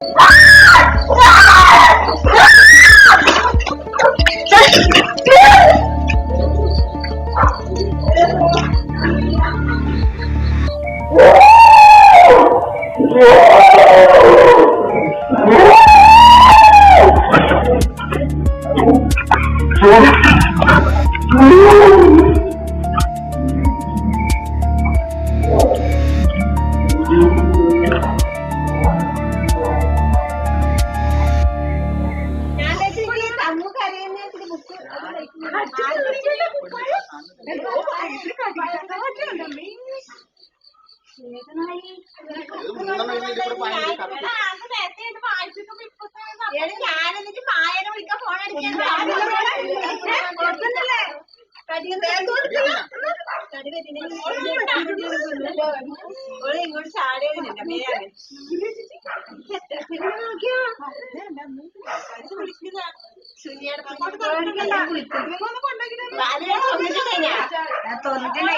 Whoa! ഞാനെന്നിട്ട് മായനെ വിളിക്കാൻ അടിക്കാൻ ഇങ്ങോട്ട് ചാടിയത് മേയാണ് സുനിയുടെ